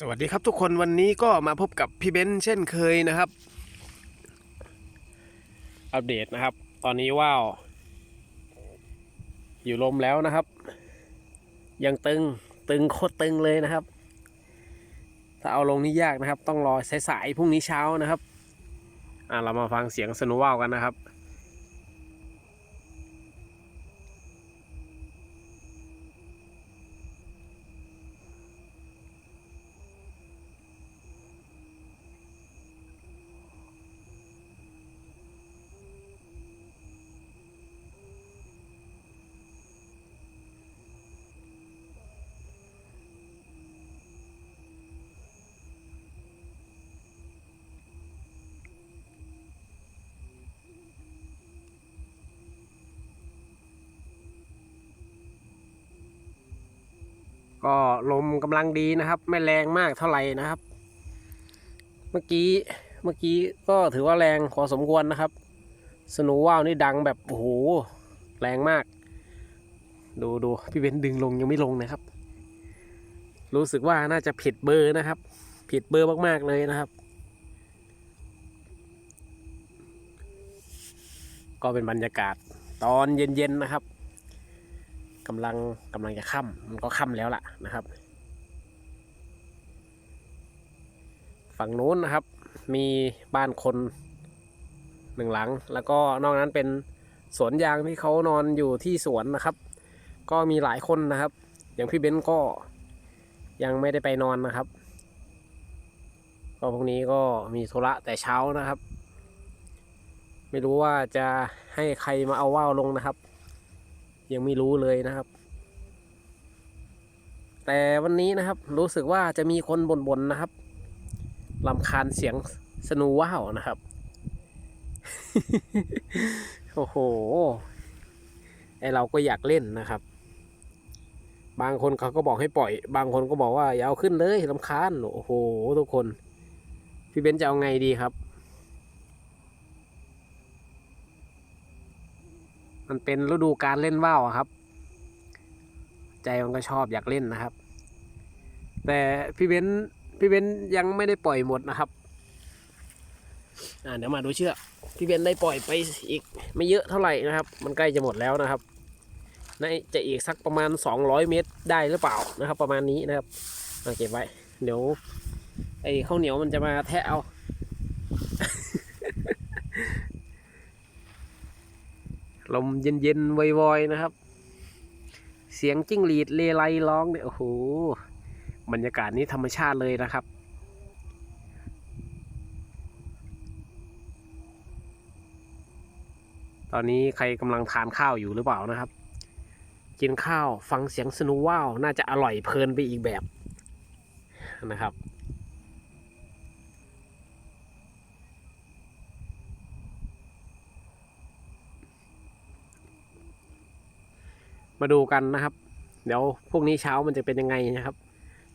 สวัสดีครับทุกคนวันนี้ก็มาพบกับพี่เบนซ์เช่นเคยนะครับ อัปเดตนะครับ ตอนนี้ว่าวอยู่ลมแล้วนะครับ ยังตึงตึงโคตรตึงเลยนะครับ ถ้าเอาลงนี่ยากนะครับ ต้องรอสายๆพรุ่งนี้เช้านะครับ อ่าเรามาฟังเสียงสนุว่าวกันนะครับ ก็ลมกำลังดีนะครับ ไม่แรงมากเท่าไหร่นะครับ เมื่อกี้เมื่อกี้ก็ถือว่าแรงพอสมควรนะครับ สนูว่าวนี่ดังแบบโอ้โหแรงมาก ดูดูพี่เบนดึงลงยังไม่ลงนะครับ รู้สึกว่าน่าจะผิดเบอร์นะครับ ผิดเบอร์มากๆเลยนะครับ ก็เป็นบรรยากาศตอนเย็นๆนะครับ กำลังกำลังจะค่ำมันก็ค่ำแล้วล่ะนะครับ ฝั่งนู้นนะครับ มีบ้านคนหนึ่งหลัง แล้วก็นอกนั้นเป็นสวนยางที่เขานอนอยู่ที่สวนนะครับ ก็มีหลายคนนะครับ อย่างพี่เบนซ์ก็ยังไม่ได้ไปนอนนะครับก็พรุ่งนี้ก็มีธุระแต่เช้านะครับ ไม่รู้ว่าจะให้ใครมาเอาว่าวลงนะครับ ยังไม่รู้เลยนะครับ แต่วันนี้นะครับรู้สึกว่าจะมีคนบ่นๆนะครับลำคาญเสียงสนูว่าวนะครับ โอ้โห ไอเราก็อยากเล่นนะครับ บางคนเขาก็บอกให้ปล่อย บางคนก็บอกว่าอย่าเอาขึ้นเลยลำคาญ โอ้โห ทุกคน พี่เบนจะเอาไงดีครับ มันเป็นฤดูการเล่นว่าวครับ ใจมันก็ชอบอยากเล่นนะครับ แต่พี่เบนพี่เบนยังไม่ได้ปล่อยหมดนะครับอ่าเดี๋ยวมาดูเชือกพี่เบนได้ปล่อยไปอีกไม่เยอะเท่าไหร่นะครับ มันใกล้จะหมดแล้วนะครับน่าจะอีกสักประมาณ 200 เมตรได้หรือเปล่านะครับ ประมาณนี้นะครับมาเก็บไว้ เดี๋ยวไอ้ข้าวเหนียวมันจะมาแทะเอา ลมเย็นๆวอยๆนะครับ เสียงจิ้งหรีดเลไลร้องเนี่ยโอ้โหบรรยากาศนี้ธรรมชาติเลยนะครับตอนนี้ใครกำลังทานข้าวอยู่หรือเปล่านะครับ กินข้าวฟังเสียงสนูว่าว น่าจะอร่อยเพลินไปอีกแบบนะครับ มาดูกันนะครับ เดี๋ยวพรุ่งนี้เช้ามันจะเป็นยังไงนะครับ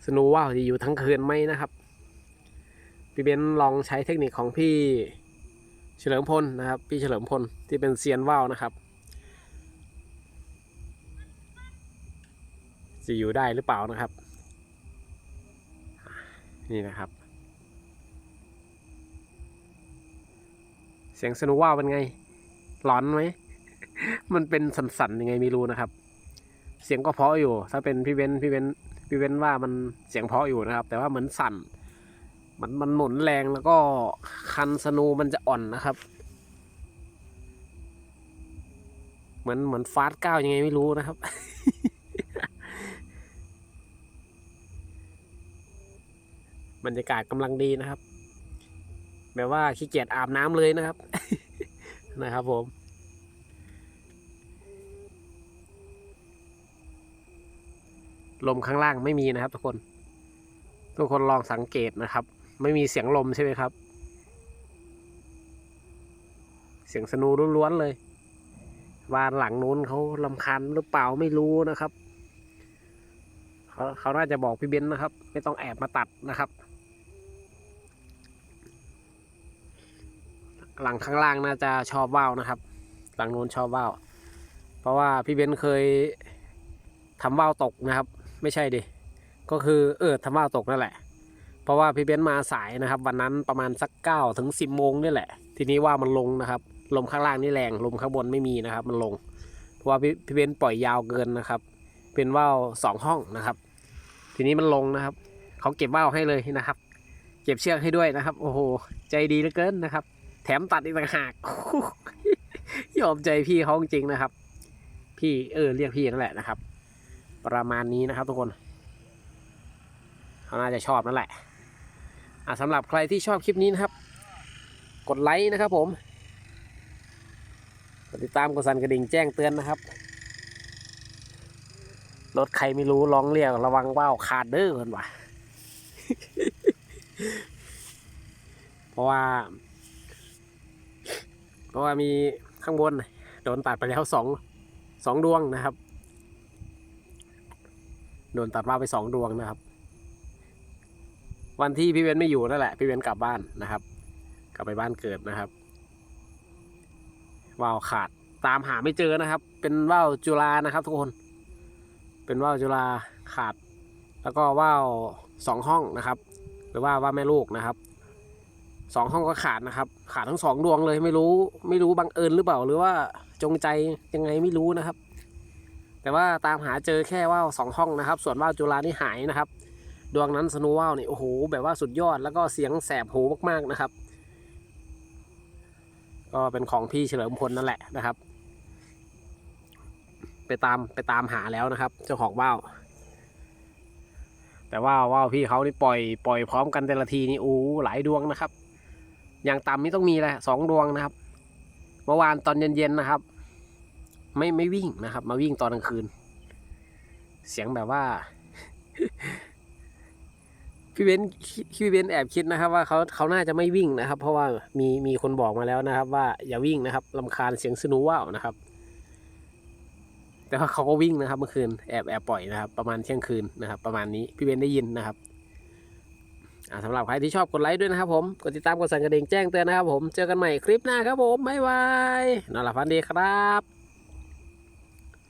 สนูว่าจะอยู่ทั้งคืนไหมนะครับพี่เบนลองใช้เทคนิคของพี่เฉลิมพลนะครับ พี่เฉลิมพลที่เป็นเซียนว่าวนะครับ จะอยู่ได้หรือเปล่านะครับ นี่นะครับ เสียงสนูว่าวเป็นไงร้อนไหม มันเป็นสันๆยังไงไม่รู้นะครับ เสียงก็เพาะอยู่ ถ้าเป็นพี่เว้นพี่เว้นพี่เว้นว่ามันเสียงเพาะอยู่นะครับ แต่ว่าเหมือนสั่น มันมันหมุนแรงแล้วก็คันสนูมันจะอ่อนนะครับ เหมือนเหมือนฟาสก้าวยังไงไม่รู้นะครับบรรยากาศกำลังดีนะครับ แบบว่าขี้เกียจอาบน้ำเลยนะครับ นะครับผม ลมข้างล่างไม่มีนะครับ ทุกคน ทุกคนลองสังเกตนะครับ ไม่มีเสียงลมใช่ไหมครับ เสียงสนูล้วนๆเลยบ้านหลังนู้นเขาลำคาญหรือเปล่าไม่รู้นะครับเขาเขาน่าจะบอกพี่เบนนะครับ ไม่ต้องแอบมาตัดนะครับ หลังข้างล่างน่าจะชอบว่าวนะครับ หลังนู้นชอบว่าวเพราะว่าพี่เบนเคยทำว่าวตกนะครับ ไม่ใช่ดิก็คือเออทำว่าตกนั่นแหละ เพราะว่าพี่เบนซ์มาสายนะครับ วันนั้นประมาณสักเก้าถึงสิบโมงนี่แหละ ทีนี้ว่ามันลงนะครับ ลมข้างล่างนี่แรง ลมข้างบนไม่มีนะครับ มันลง เพราะว่าพี่พี่เบนซ์ปล่อยยาวเกินนะครับ เป็นว่าวสองห้องนะครับ ทีนี้มันลงนะครับ เขาเก็บว่าวให้เลยนะครับ เก็บเชือกให้ด้วยนะครับ โอ้โห ใจดีเหลือเกินนะครับ แถมตัดอีกต่างหากยอมใจพี่เขาจริงนะครับ พี่เออเรียกพี่นั่นแหละนะครับ ประมาณนี้นะครับทุกคนเขาน่าจะชอบนั่นแหละอะสำหรับใครที่ชอบคลิปนี้นะครับ กดไลค์นะครับผมกดติดตามกดสั่นกระดิ่งแจ้งเตือนนะครับรถใครไม่รู้ร้องเรียกระวังว่าวขาดเด้อคนว่ะเพราะว่า เพราะว่ามีข้างบนโดนตัดไปแล้วสองสองดวงนะครับ โดนตัดว่าไปสองดวงนะครับ วันที่พี่เบนไม่อยู่นั่นแหละ พี่เบนกลับบ้านนะครับ กลับไปบ้านเกิดนะครับว่าวขาดตามหาไม่เจอนะครับ เป็นว่าวจุฬานะครับ ทุกคน เป็นว่าวจุฬาขาด แล้วก็ว่าวสองห้องนะครับ หรือว่าว่าแม่ลูกนะครับสองห้องก็ขาดนะครับ ขาดทั้งสองดวงเลยไม่รู้ ไม่รู้บังเอิญหรือเปล่า หรือว่าจงใจยังไงไม่รู้นะครับ แต่ว่าตามหาเจอแค่ว่าวสองห้องนะครับ ส่วนว่าวจุฬานี่หายนะครับ ดวงนั้นสนว์ว่าวนี่โอ้โหแบบว่าสุดยอดแล้วก็เสียงแสบหูมากๆนะครับ ก็เป็นของพี่เฉลิมพลนั่นแหละนะครับ ไปตามไปตามหาแล้วนะครับ เจ้าของว่าวแต่ว่าว่าวพี่เขานี่ปล่อยปล่อยพร้อมกันแต่ละทีนี่โอ้หลายดวงนะครับ อย่างต่ำนี่ต้องมีแหละสองดวงนะครับ เมื่อวานตอนเย็นๆนะครับ ไม่ไม่วิ่งนะครับ มาวิ่งตอนกลางคืน เสียงแบบว่า พี่เบนพี่เบนแอบคิดนะครับ ว่าเขาเขาน่าจะไม่วิ่งนะครับ เพราะว่ามีมีคนบอกมาแล้วนะครับ ว่าอย่าวิ่งนะครับลำคาญเสียงสนูว่าวนะครับ แต่ว่าเขาก็วิ่งนะครับเมื่อคืนแอบแอบปล่อยนะครับ ประมาณเที่ยงคืนนะครับ ประมาณนี้พี่เบนได้ยินนะครับสำหรับใครที่ชอบกดไลค์ด้วยนะครับผม กดติดตามกดสั่นกระดิ่งแจ้งเตือนนะครับผม เจอกันใหม่คลิปหน้าครับผม บ๊ายบายนอนหลับฝันดีครับ